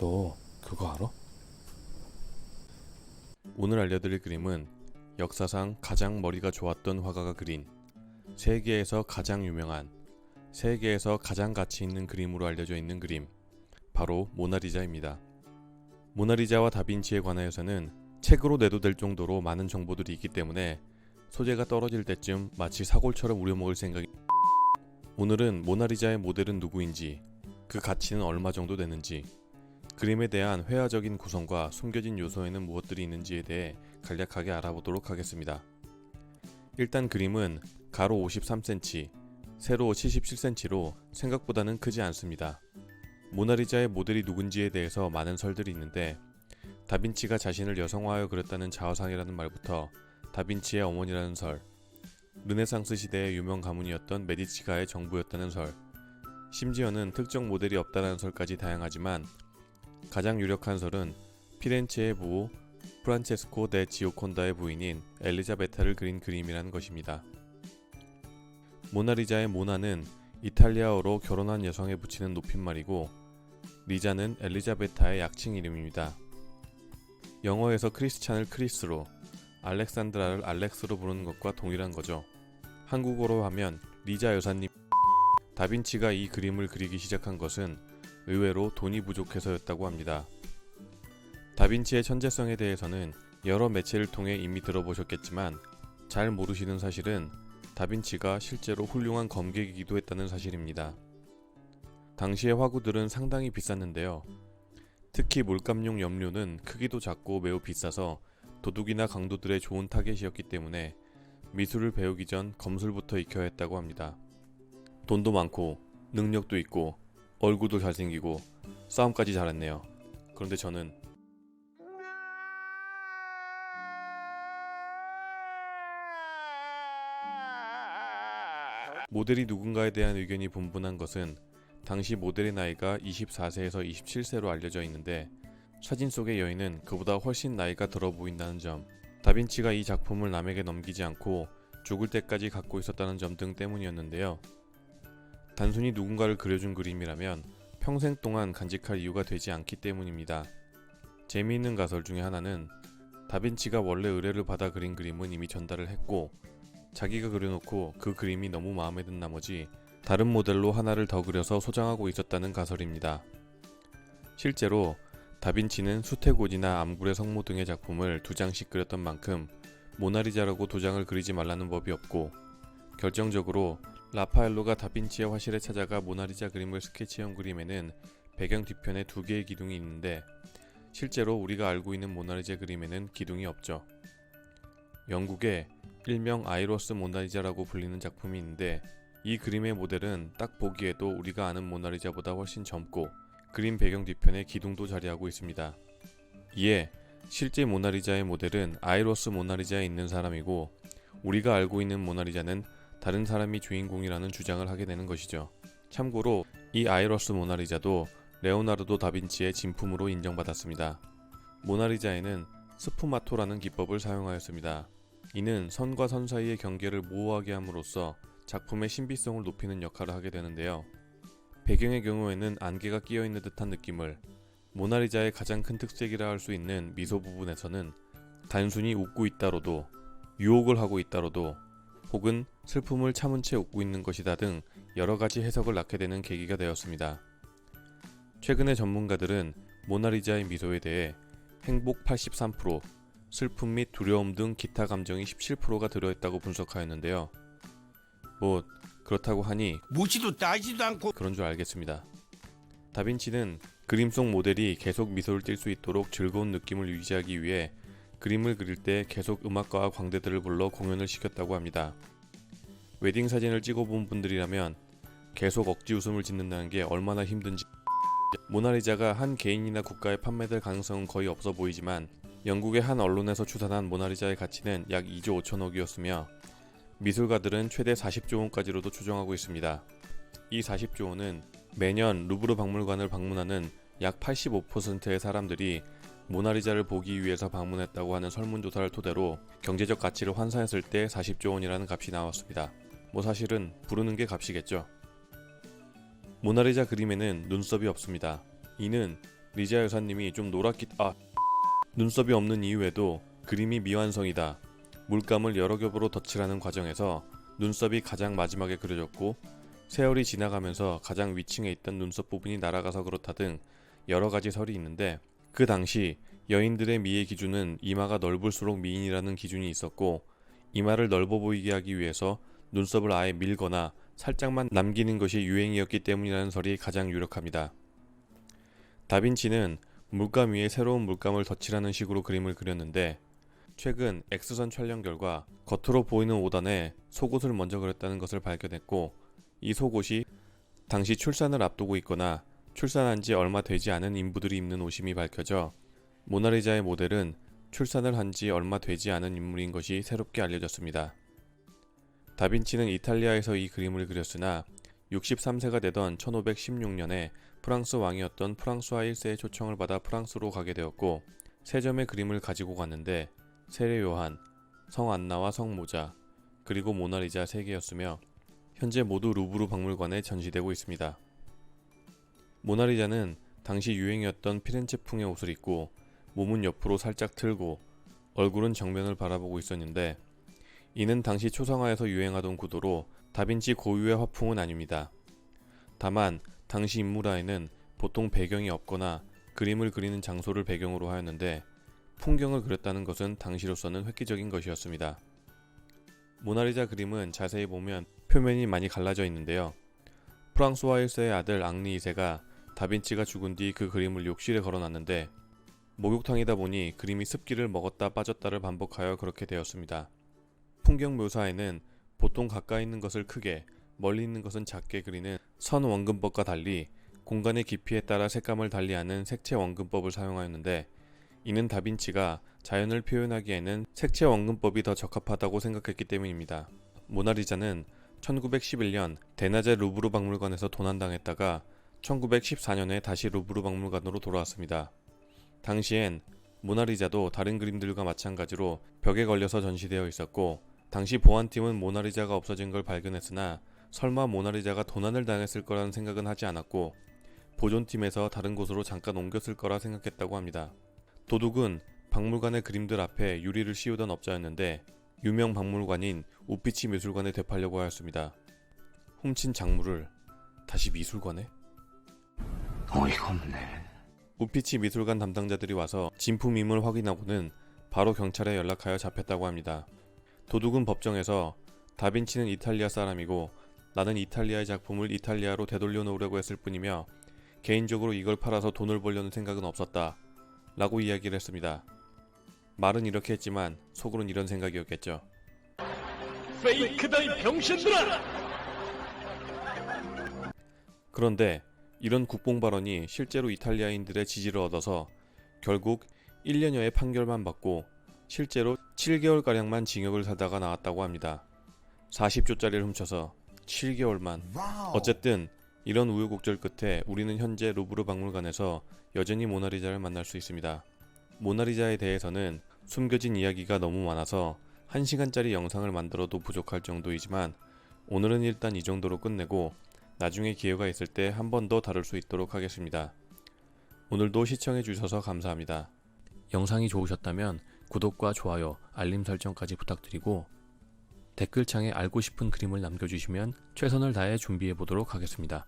너 그거 알아? 오늘 알려드릴 그림은 역사상 가장 머리가 좋았던 화가가 그린 세계에서 가장 유명한 세계에서 가장 가치 있는 그림으로 알려져 있는 그림 바로 모나리자입니다. 모나리자와 다빈치에 관하여서는 책으로 내도 될 정도로 많은 정보들이 있기 때문에 소재가 떨어질 때쯤 마치 사골처럼 우려먹을 생각이 오늘은 모나리자의 모델은 누구인지 그 가치는 얼마 정도 되는지 그림에 대한 회화적인 구성과 숨겨진 요소에는 무엇들이 있는지에 대해 간략하게 알아보도록 하겠습니다. 일단 그림은 가로 53cm, 세로 77cm로 생각보다는 크지 않습니다. 모나리자의 모델이 누군지에 대해서 많은 설들이 있는데 다빈치가 자신을 여성화하여 그렸다는 자화상이라는 말부터 다빈치의 어머니라는 설, 르네상스 시대의 유명 가문이었던 메디치가의 정부였다는 설, 심지어는 특정 모델이 없다는 설까지 다양하지만 가장 유력한 설은 피렌체의 부호 프란체스코 데 지오콘다의 부인인 엘리자베타를 그린 그림이라는 것입니다. 모나리자의 모나는 이탈리아어로 결혼한 여성에 붙이는 높임말이고 리자는 엘리자베타의 약칭 이름입니다. 영어에서 크리스찬을 크리스로, 알렉산드라를 알렉스로 부르는 것과 동일한 거죠. 한국어로 하면 리자 여사님 다빈치가 이 그림을 그리기 시작한 것은 의외로 돈이 부족해서였다고 합니다. 다빈치의 천재성에 대해서는 여러 매체를 통해 이미 들어보셨겠지만 잘 모르시는 사실은 다빈치가 실제로 훌륭한 검객이기도 했다는 사실입니다. 당시의 화구들은 상당히 비쌌는데요. 특히 물감용 염료는 크기도 작고 매우 비싸서 도둑이나 강도들의 좋은 타겟이었기 때문에 미술을 배우기 전 검술부터 익혀야 했다고 합니다. 돈도 많고 능력도 있고 얼굴도 잘생기고 싸움까지 잘했네요. 그런데 저는 모델이 누군가에 대한 의견이 분분한 것은 당시 모델의 나이가 24세에서 27세로 알려져 있는데 사진 속의 여인은 그보다 훨씬 나이가 들어 보인다는 점, 다빈치가 이 작품을 남에게 넘기지 않고 죽을 때까지 갖고 있었다는 점 등 때문이었는데요. 단순히 누군가를 그려준 그림이라면 평생 동안 간직할 이유가 되지 않기 때문입니다. 재미있는 가설 중에 하나는 다빈치가 원래 의뢰를 받아 그린 그림은 이미 전달을 했고 자기가 그려놓고 그 그림이 너무 마음에 든 나머지 다른 모델로 하나를 더 그려서 소장하고 있었다는 가설입니다. 실제로 다빈치는 수태고지나 암굴의 성모 등의 작품을 두 장씩 그렸던 만큼 모나리자라고 두 장을 그리지 말라는 법이 없고 결정적으로 라파엘로가 다빈치의 화실에 찾아가 모나리자 그림을 스케치한 그림에는 배경 뒤편에 두 개의 기둥이 있는데 실제로 우리가 알고 있는 모나리자 그림에는 기둥이 없죠. 영국에 일명 아이로스 모나리자라고 불리는 작품이 있는데 이 그림의 모델은 딱 보기에도 우리가 아는 모나리자보다 훨씬 젊고 그림 배경 뒤편에 기둥도 자리하고 있습니다. 이에 실제 모나리자의 모델은 아이로스 모나리자에 있는 사람이고 우리가 알고 있는 모나리자는 다른 사람이 주인공이라는 주장을 하게 되는 것이죠. 참고로 이 아이러스 모나리자도 레오나르도 다빈치의 진품으로 인정받았습니다. 모나리자에는 스푸마토라는 기법을 사용하였습니다. 이는 선과 선 사이의 경계를 모호하게 함으로써 작품의 신비성을 높이는 역할을 하게 되는데요. 배경의 경우에는 안개가 끼어 있는 듯한 느낌을 모나리자의 가장 큰 특색이라 할 수 있는 미소 부분에서는 단순히 웃고 있다로도 유혹을 하고 있다로도 혹은 슬픔을 참은 채 웃고 있는 것이다 등 여러 가지 해석을 낳게 되는 계기가 되었습니다. 최근에 전문가들은 모나리자의 미소에 대해 행복 83%, 슬픔 및 두려움 등 기타 감정이 17%가 들어있다고 분석하였는데요. 뭐 그렇다고 하니 묻지도 따지도 않고 그런 줄 알겠습니다. 다빈치는 그림 속 모델이 계속 미소를 띌 수 있도록 즐거운 느낌을 유지하기 위해 그림을 그릴 때 계속 음악가와 광대들을 불러 공연을 시켰다고 합니다. 웨딩 사진을 찍어본 분들이라면 계속 억지 웃음을 짓는다는 게 얼마나 힘든지 모나리자가 한 개인이나 국가에 판매될 가능성은 거의 없어 보이지만 영국의 한 언론에서 추산한 모나리자의 가치는 약 2조 5천억이었으며 미술가들은 최대 40조 원까지로도 추정하고 있습니다. 이 40조 원은 매년 루브르 박물관을 방문하는 약 85%의 사람들이 모나리자를 보기 위해서 방문했다고 하는 설문조사를 토대로 경제적 가치를 환산했을 때 40조 원이라는 값이 나왔습니다. 뭐 사실은 부르는 게 값이겠죠. 모나리자 그림에는 눈썹이 없습니다. 이는 리자 여사님이 좀 노랗기 아 눈썹이 없는 이유에도 그림이 미완성이다. 물감을 여러 겹으로 덧칠하는 과정에서 눈썹이 가장 마지막에 그려졌고 세월이 지나가면서 가장 위층에 있던 눈썹 부분이 날아가서 그렇다 등 여러 가지 설이 있는데 그 당시 여인들의 미의 기준은 이마가 넓을수록 미인이라는 기준이 있었고 이마를 넓어 보이게 하기 위해서 눈썹을 아예 밀거나 살짝만 남기는 것이 유행이었기 때문이라는 설이 가장 유력합니다. 다빈치는 물감 위에 새로운 물감을 덧칠하는 식으로 그림을 그렸는데 최근 X선 촬영 결과 겉으로 보이는 5단에 속옷을 먼저 그렸다는 것을 발견했고 이 속옷이 당시 출산을 앞두고 있거나 출산한 지 얼마 되지 않은 인부들이 입는 옷임이 밝혀져 모나리자의 모델은 출산을 한 지 얼마 되지 않은 인물인 것이 새롭게 알려졌습니다. 다빈치는 이탈리아에서 이 그림을 그렸으나 63세가 되던 1516년에 프랑스 왕이었던 프랑스와 1세의 초청을 받아 프랑스로 가게 되었고 세 점의 그림을 가지고 갔는데 세례 요한, 성 안나와 성 모자, 그리고 모나리자 세 개였으며 현재 모두 루브르 박물관에 전시되고 있습니다. 모나리자는 당시 유행이었던 피렌체풍의 옷을 입고 몸은 옆으로 살짝 틀고 얼굴은 정면을 바라보고 있었는데 이는 당시 초상화에서 유행하던 구도로 다빈치 고유의 화풍은 아닙니다. 다만 당시 인물화에는 보통 배경이 없거나 그림을 그리는 장소를 배경으로 하였는데 풍경을 그렸다는 것은 당시로서는 획기적인 것이었습니다. 모나리자 그림은 자세히 보면 표면이 많이 갈라져 있는데요. 프랑스와 1세의 아들 앙리 2세가 다빈치가 죽은 뒤 그 그림을 욕실에 걸어놨는데 목욕탕이다 보니 그림이 습기를 먹었다 빠졌다를 반복하여 그렇게 되었습니다. 풍경 묘사에는 보통 가까이 있는 것을 크게, 멀리 있는 것은 작게 그리는 선 원근법과 달리 공간의 깊이에 따라 색감을 달리하는 색채 원근법을 사용하였는데 이는 다빈치가 자연을 표현하기에는 색채 원근법이 더 적합하다고 생각했기 때문입니다. 모나리자는 1911년 데나제 루브르 박물관에서 도난당했다가 1914년에 다시 루브르 박물관으로 돌아왔습니다. 당시엔 모나리자도 다른 그림들과 마찬가지로 벽에 걸려서 전시되어 있었고 당시 보안팀은 모나리자가 없어진 걸 발견했으나 설마 모나리자가 도난을 당했을 거라는 생각은 하지 않았고 보존팀에서 다른 곳으로 잠깐 옮겼을 거라 생각했다고 합니다. 도둑은 박물관의 그림들 앞에 유리를 씌우던 업자였는데 유명 박물관인 우피치 미술관에 되팔려고 하였습니다. 훔친 작물을 다시 미술관에? 어이가 없네. 우피치 미술관 담당자들이 와서 진품임을 확인하고는 바로 경찰에 연락하여 잡혔다고 합니다. 도둑은 법정에서 다빈치는 이탈리아 사람이고 나는 이탈리아의 작품을 이탈리아로 되돌려 놓으려고 했을 뿐이며 개인적으로 이걸 팔아서 돈을 벌려는 생각은 없었다. 라고 이야기를 했습니다. 말은 이렇게 했지만 속으론 이런 생각이었겠죠. 페이크다 이 병신들아! 그런데 이런 국뽕 발언이 실제로 이탈리아인들의 지지를 얻어서 결국 1년여의 판결만 받고 실제로 7개월가량만 징역을 살다가 나왔다고 합니다. 40조짜리를 훔쳐서 7개월만. 어쨌든 이런 우여곡절 끝에 우리는 현재 루브르 박물관에서 여전히 모나리자를 만날 수 있습니다. 모나리자에 대해서는 숨겨진 이야기가 너무 많아서 1시간짜리 영상을 만들어도 부족할 정도이지만 오늘은 일단 이 정도로 끝내고 나중에 기회가 있을 때 한 번 더 다룰 수 있도록 하겠습니다. 오늘도 시청해 주셔서 감사합니다. 영상이 좋으셨다면 구독과 좋아요, 알림 설정까지 부탁드리고 댓글창에 알고 싶은 그림을 남겨주시면 최선을 다해 준비해 보도록 하겠습니다.